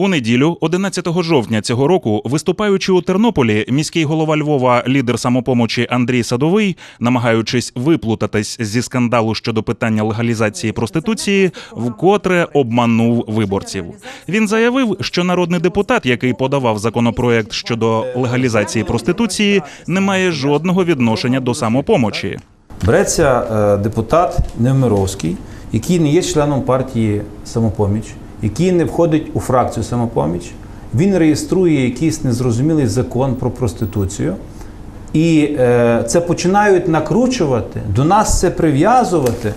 У неділю, 11 жовтня цього року, виступаючи у Тернополі, міський голова Львова, лідер самопомочі Андрій Садовий, намагаючись виплутатись зі скандалу щодо питання легалізації проституції, вкотре обманув виборців. Він заявив, що народний депутат, який подавав законопроект щодо легалізації проституції, не має жодного відношення до самопомочі. Береться е, депутат Невмировський, який не є членом партії самопоміч, який не входить у фракцію самопоміч. Він реєструє якийсь незрозумілий закон про проституцію. І е, це починають накручувати, до нас це прив'язувати.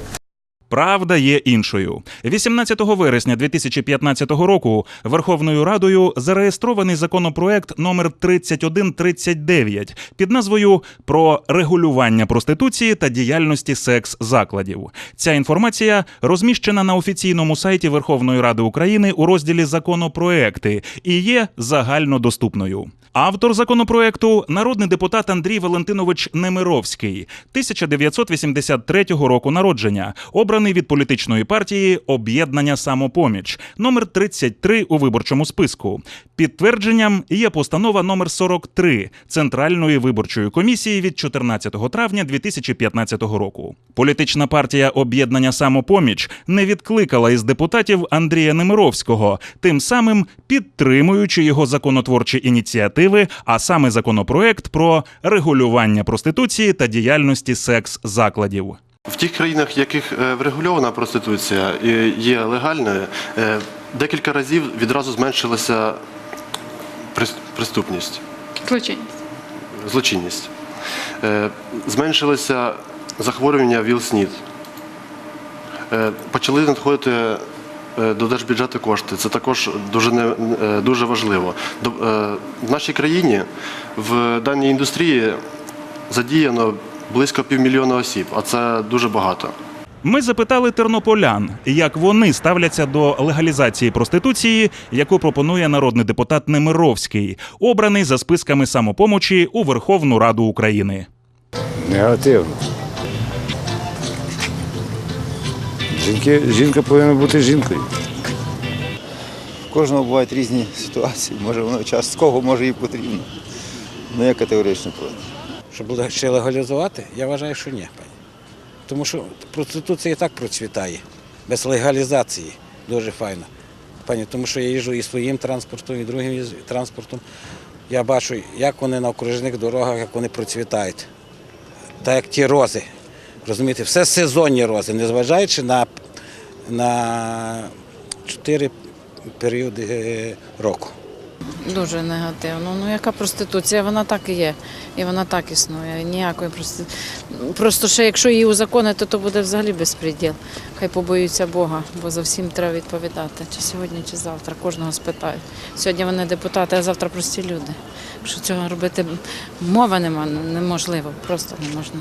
Правда є іншою. 18 вересня 2015 року Верховною Радою зареєстрований законопроект номер 3139 під назвою Про регулювання проституції та діяльності секс-закладів. Ця інформація розміщена на офіційному сайті Верховної Ради України у розділі Законопроекти і є загальнодоступною. Автор законопроекту народний депутат Андрій Валентинович Немировський, 1983 року народження, обраний від політичної партії Об'єднання Самопоміч, номер 33 у виборчому списку. Підтвердженням є постанова номер 43 Центральної виборчої комісії від 14 травня 2015 року. Політична партія Об'єднання Самопоміч не відкликала із депутатів Андрія Немировського, тим самим підтримуючи його законотворчі ініціативи, а саме законопроект про регулювання проституції та діяльності секс-закладів. В тих країнах, в яких е, врегульована проституція є легальною, е, декілька разів відразу зменшилася преступність, Злочинність. злочинність. Е, Зменшилося захворювання ВІЛ-СНІД. Почали надходити до держбюджету кошти. Це також дуже, не, дуже важливо. В нашій країні в даній індустрії задіяно близько півмільйона осіб, а це дуже багато. Ми запитали тернополян, як вони ставляться до легалізації проституції, яку пропонує народний депутат Немировський, обраний за списками самопомочі у Верховну Раду України. Негативно. Жінки, жінка повинна бути жінкою. У кожного бувають різні ситуації. Може воно частково, може і потрібно. Ну я категорично проти. Щоб ле- ще легалізувати, я вважаю, що ні, пані. Тому що проституція і так процвітає. Без легалізації дуже файно. Пані, тому що я їжджу і своїм транспортом, і другим транспортом. Я бачу, як вони на окружних дорогах, як вони процвітають. Так як ті рози. Розумієте, все сезонні рози, незважаючи на, на чотири періоди е, року. Дуже негативно. Ну яка проституція? Вона так і є. І вона так існує. Ніякої прости... Просто ще якщо її узаконити, то буде взагалі безпреділ. Хай побоються Бога, бо за всім треба відповідати. Чи сьогодні, чи завтра. Кожного спитають. Сьогодні вони депутати, а завтра прості люди. Якщо цього робити мови нема, неможливо, просто не можна.